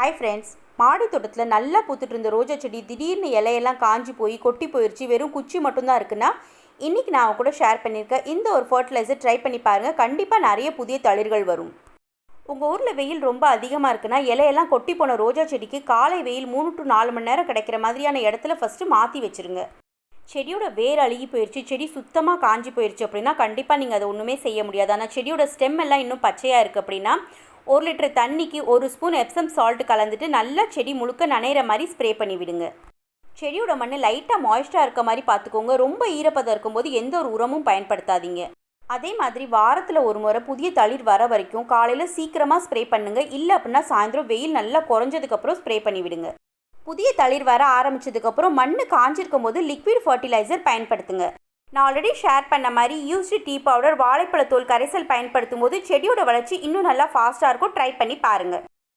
Hi friends மாடி தோட்டத்தில் நல்லா பூத்துட்டு இருந்த ரோஜா செடி திடீர்னு இலையெல்லாம் காஞ்சி போய் கொட்டி போயிடுச்சு வெறும் குச்சி மட்டும்தான் இருக்குன்னா இன்றைக்கி நான் கூட ஷேர் பண்ணியிருக்கேன் இந்த ஒரு ஃபர்டிலைசர் ட்ரை பண்ணி பாருங்கள் கண்டிப்பாக நிறைய புதிய தளிர்கள் வரும். உங்கள் ஊரில் வெயில் ரொம்ப அதிகமாக இருக்குன்னா இலையெல்லாம் கொட்டி போன ரோஜா செடிக்கு காலை வெயில் மூணு டு நாலு மணி நேரம் கிடைக்கிற மாதிரியான இடத்துல ஃபஸ்ட்டு மாற்றி வச்சுருங்க. செடியோட வேர் அழுகி போயிடுச்சு செடி சுத்தமாக காஞ்சி போயிடுச்சு அப்படின்னா கண்டிப்பாக நீங்கள் அதை ஒன்றுமே செய்ய முடியாது. ஆனால் செடியோட ஸ்டெம் எல்லாம் இன்னும் பச்சையாக இருக்குது அப்படின்னா ஒரு லிட்டர் தண்ணிக்கு ஒரு ஸ்பூன் எப்சம் சால்ட் கலந்துட்டு நல்லா செடி முழுக்க நனைகிற மாதிரி ஸ்ப்ரே பண்ணி விடுங்க. செடியோட மண் லைட்டாக மாய்ஸ்டாக இருக்க மாதிரி பார்த்துக்கோங்க ரொம்ப ஈரப்பதம் இருக்கும்போது எந்த ஒரு உரமும் பயன்படுத்தாதீங்க. அதே மாதிரி வாரத்தில் ஒரு முறை புதிய தளிர் வர வரைக்கும் காலையில் சீக்கிரமாக ஸ்ப்ரே பண்ணுங்கள் இல்லை அப்படின்னா சாயந்தரம் வெயில் நல்லா குறைஞ்சதுக்கப்புறம் ஸ்ப்ரே பண்ணி விடுங்க. புதிய தளிர் வர ஆரம்பிச்சதுக்கப்புறம் மண் காஞ்சிருக்கும் போது லிக்விட் ஃபர்டிலைசர் பயன்படுத்துங்க. நான் ஆல்ரெடி ஷேர் பண்ண மாதிரி யூஸ்டு டீ பவுடர் வாழைப்பழத்தோல் கரைசல் பயன்படுத்தும் போது செடியோட வளர்ச்சி இன்னும் நல்லா ஃபாஸ்ட்டாக இருக்கும். ட்ரை பண்ணி பாருங்கள்